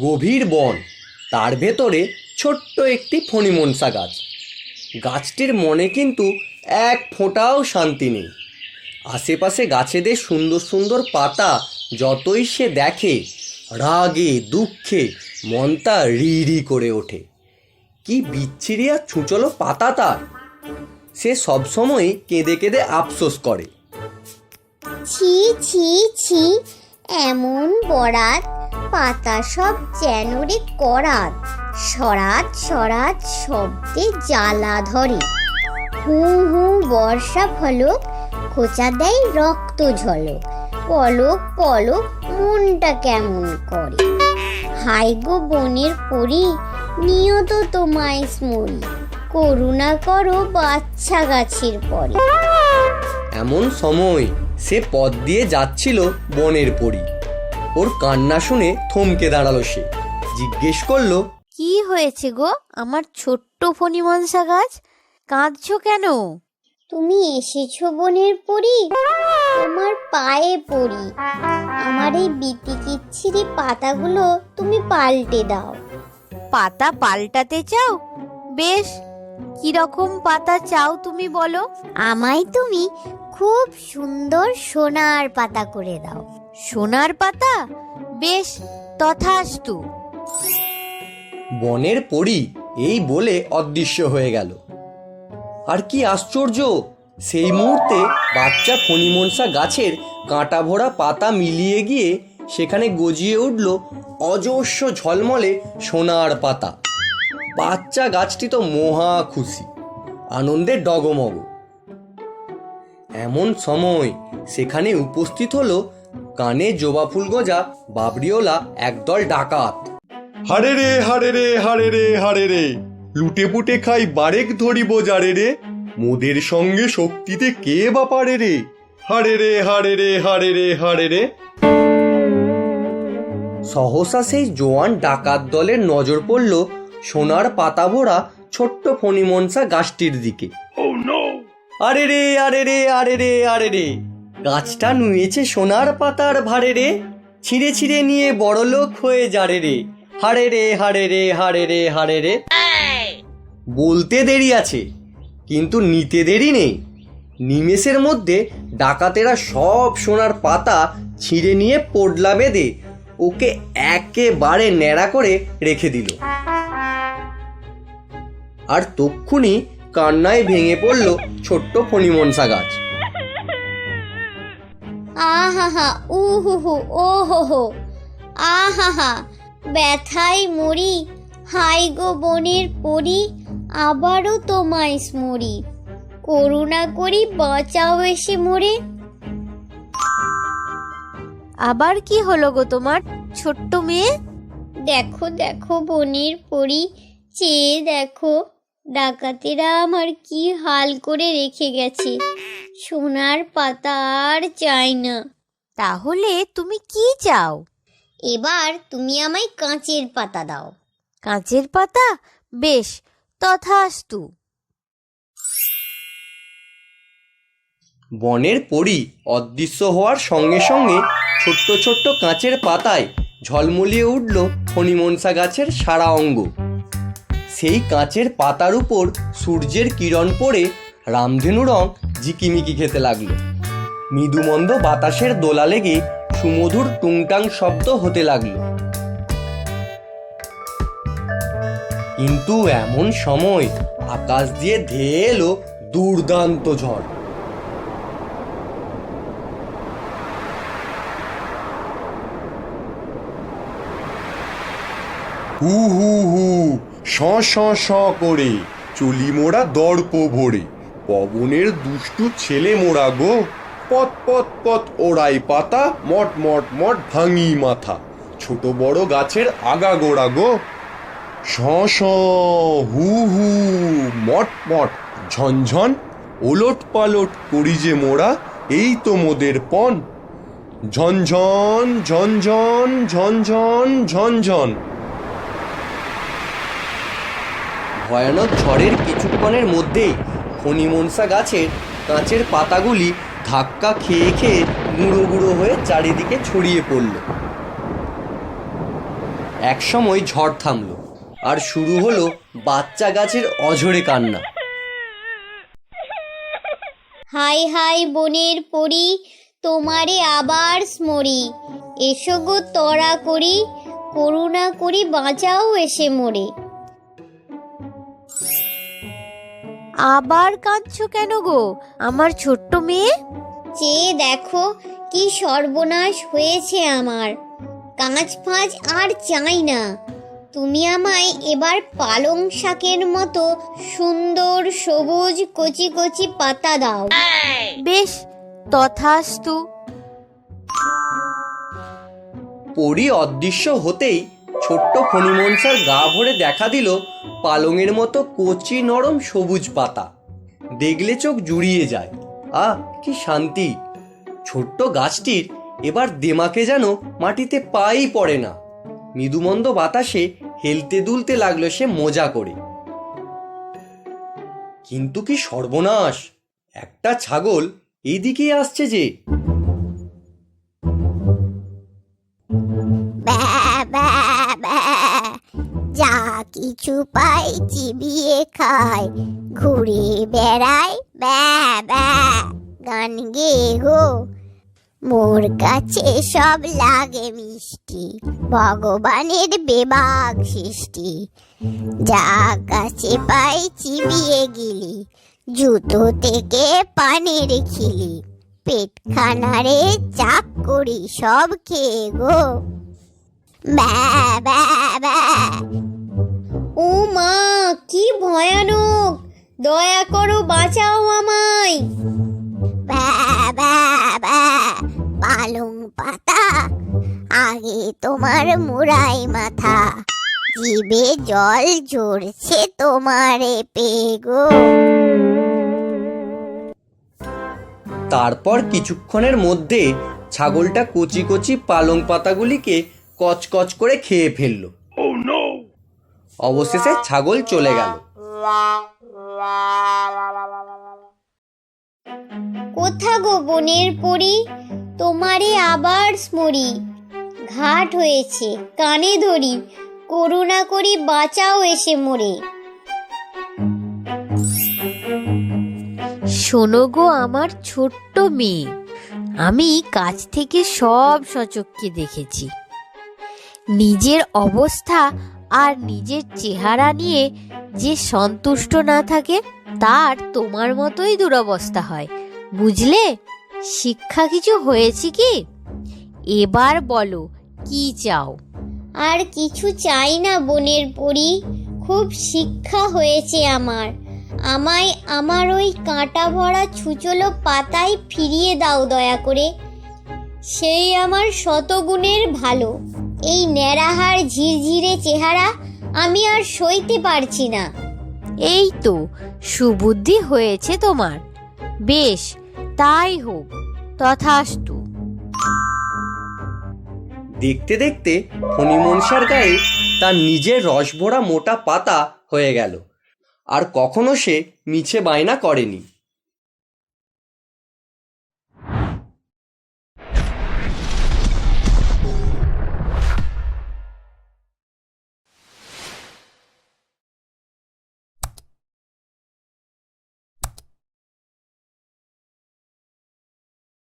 গভীর বন, তার ভেতরে ছোট্ট একটি ফণিমনসা গাছ গাছটির মনে কিন্তু এক ফোঁটাও শান্তি নেই। আশেপাশে গাছেদের সুন্দর সুন্দর পাতা যতই সে দেখে, রাগে, দুঃখে, মনটা রি করে ওঠে। কি বিচ্ছিরি আর ছুচলো পাতা তার! সে সবসময় কেঁদে কেঁদে আফসোস করে। ছি ছি ছি এমন বরাত, পাতা সব যেন রে করাত। সরাত সরাত শব্দে জ্বালা ধরে। হু হু, বর্ষা ফলক, খোঁচা দেয় রক্ত ঝলক। পলক পলক, মনটা কেমন করে। হাই গো বনের পরি নিয়ত তোমায় স্মরি। করুণা করো বাচ্চা গাছের পরে। এমন সময় সে পথ দিয়ে যাচ্ছিল বনের পরি। ওর কান্না শুনে থমকে দাঁড়াল সে। জিজ্ঞেস করল কি হয়েছে গো? আমার ছোট্ট ফণিমনসা গাছ? কাঁদছো কেন? তুমি এসেছ বনের পরি? তোমার পায়ে পড়ি। আমার এই বিতিকিচ্ছিরি পাতাগুলো তুমি পাল্টে দাও। পাতা পাল্টাতে চাও? বেশ কীরকম পাতা চাও তুমি বলো? আমায় তুমি খুব সুন্দর সোনার পাতা করে দাও। সোনার পাতা? বেশ তথাস্তু। বনের পরি এই বলে অদৃশ্য হয়ে গেল। আর কি আশ্চর্য সেই মুহূর্তে বাচ্চা ফণিমনসা গাছের কাঁটা ভরা পাতা মিলিয়ে গিয়ে সেখানে গজিয়ে উঠল অজস্র ঝলমলে সোনার পাতা। বাচ্চা গাছটি তো মহা খুশি আনন্দে ডগমগ। এমন সময় সেখানে উপস্থিত হলো কানে জবা ফুল গজা বাবরিওলা একদল ডাকাত। হারে রে হারে রে হারে রে হারে রে। লুটে পুটে খাই বারেক ধরিব যারে রে। মোদের সঙ্গে শক্তিতে কে বা পারে রে? হারে রে হারে রে হারে রে হারে রে। সহসা সেই জোয়ান ডাকাত দলের নজর পড়ল সোনার পাতা ভরা ছোট্ট ফণিমনসা গাছটির দিকে। আরে রে আরে রে আরে রে আরে রে। গাছটা নুয়েছে সোনার পাতার ভারে রে। ছিঁড়ে ছিঁড়ে নিয়ে বড় লোক হয়ে যারে রে। হারে রে হারে রে হারে রে হারে রে। বলতে দেরি আছে, কিন্তু নিতে দেরি নেই। নিমেষের মধ্যে ডাকাতেরা সব সোনার পাতা ছিঁড়ে নিয়ে পোডলা বেঁধে ওকে একেবারে ন্যাড়া করে রেখে দিল। আর তক্ষুনি কান্নায় ভেঙে পড়ল ছোট্ট ফণিমনসা গাছ। আহা উ হু হু ও হো হো আহা ব্যথায় মরি হাই গো বনের পরি আবারও তোমায় স্মরি। করুণা করি বাঁচাও এসে মরে। আবার কি হলো গো তোমার ছোট্ট মেয়ে? দেখো দেখো বনের পরি চেয়ে দেখো। ডাকাতেরা আমার কি হাল করে রেখে গেছে? সোনার পাতা আর চাই না। তাহলে তুমি কি চাও? এবার তুমি আমায় কাঁচের পাতা দাও। কাঁচের পাতা? বেশ তথাস্তু। বনের পরি অদৃশ্য হওয়ার সঙ্গে সঙ্গে ছোট্ট ছোট্ট কাঁচের পাতায় ঝলমলিয়ে উঠল ফণিমনসা গাছের সারা অঙ্গ। সেই কাঁচের পাতার উপর সূর্যের কিরণ পড়ে রামধেনু রং ঝিকিমিকি খেতে লাগল। মৃদুমন্দ বাতাসের দোলা লেগে সুমধুর টুংটাং শব্দ হতে লাগল। কিন্তু এমন সময় আকাশ দিয়ে ধেয়ে এলো দুর্দান্ত ঝড়। হু হু হু। স করে। চলি মোড়া দর্প ভরে পবনের দুষ্টু ছেলে মোড়া গো। পত পত পত ওড়াই পাতা, মট মট মট ভাঙি মাথা। ছোট বড় গাছের আগা গোড়া গো। স হু হু, মট মট ঝনঝন ওলট পালট করি যে মোড়া, এই তো মোদের পণ। ঝনঝন ঝনঝন ঝনঝন ঝনঝন ভয়ানক ঝড়ের কিছুক্ষণের মধ্যেই ফণিমনসা গাছের কাঁচের পাতাগুলি ধাক্কা খেয়ে খেয়ে গুঁড়ো গুঁড়ো হয়ে চারিদিকে ছড়িয়ে পড়ল। একসময় ঝড় থামলো আর শুরু হলো বাচ্চা গাছের অঝরে কান্না। হাই হাই, বনের পরি, তোমারে আবার স্মরি। এসো গো তরা করি, করুণা করি, বাঁচাও এসে মোরে। আবার কাঁদছো কেন গো? আমার ছোট্ট মেয়ে? চেয়ে দেখো কি সর্বনাশ হয়েছে আমার। কাঁচ ফাঁচ আর চাই না। তুমি আমায় এবার পালং শাকের মতো সুন্দর সবুজ কচি কচি পাতা দাও। বেশ তথাস্তু। পরি অদৃশ্য হতেই ছোট্ট ফণিমনসার গা ভরে দেখা দিল পালংয়ের মতো কচি নরম সবুজ পাতা। দেখলে চোখ জুড়িয়ে যায়। আহ, কি শান্তি। ছোট্ট গাছটির এবার দেমাকে যেন মাটিতে পাই পড়ে না। মৃদুমন্দ বাতাসে হেলতে দুলতে লাগল সে মজা করে। কিন্তু কি সর্বনাশ! একটা ছাগল এইদিকে আসছে যে। কিছু পাই, চিবিয়ে খায় ঘুরে বেড়ায় ব্যা ব্যা, গান গে গো। মোর কাছে সব লাগে মিষ্টি, ভগবানের বেবাগ সৃষ্টি। যা কাছে পাই, চিবিয়ে গিলি, জুতো থেকে পানের খিলি। পেট খানারে চাপ করি সব খেয়ে গো। ব্যা ব্যা ব্যা ও মা কি ভয়ানক। দয়া করো বাঁচাও আমায়। পালং পাতা আগে তোমার মুড়াই মাথা। জিবে জল ঝরছে তোমারে পেগো তারপর কিছুক্ষণের মধ্যে ছাগলটা কচি কচি পালং পাতাগুলিকে কচকচ করে খেয়ে ফেলল। অবশেষে ছাগল চলে গেল। কোথা গো বনের পরি? তোমারে আবার স্মরি। ঘাট হয়েছে কানে ধরি। করুণা করি বাঁচাও এসে মোরে। শোনো গো আমার ছোট্ট মেয়ে। আমি কাছ থেকে সব সচককে দেখেছি। নিজের অবস্থা আর নিজের চেহারা নিয়ে যে সন্তুষ্ট না থাকে, তার তোমার মতোই দুরবস্থা হয়। বুঝলে? শিক্ষা কিছু হয়েছে কি? এবার বলো, কি চাও? আর কিছু চাই না, বোনের পরি। খুব শিক্ষা হয়েছে আমার। আমায় আমার ওই কাঁটা ভরা ছুচলো পাতায় ফিরিয়ে দাও দয়া করে। সেই আমার শতগুণের ভালো। এই ন্যাড়াহার ঝিরঝিরে চেহারা আমি আর সইতে পারছি না। এই তো সুবুদ্ধি হয়েছে তোমার। বেশ তাই হোক তথাস্তু। দেখতে দেখতে ফণিমনসার গায়ে তার নিজের রসভরা মোটা পাতা হয়ে গেল। আর কখনো সে মিছে বায়না করেনি।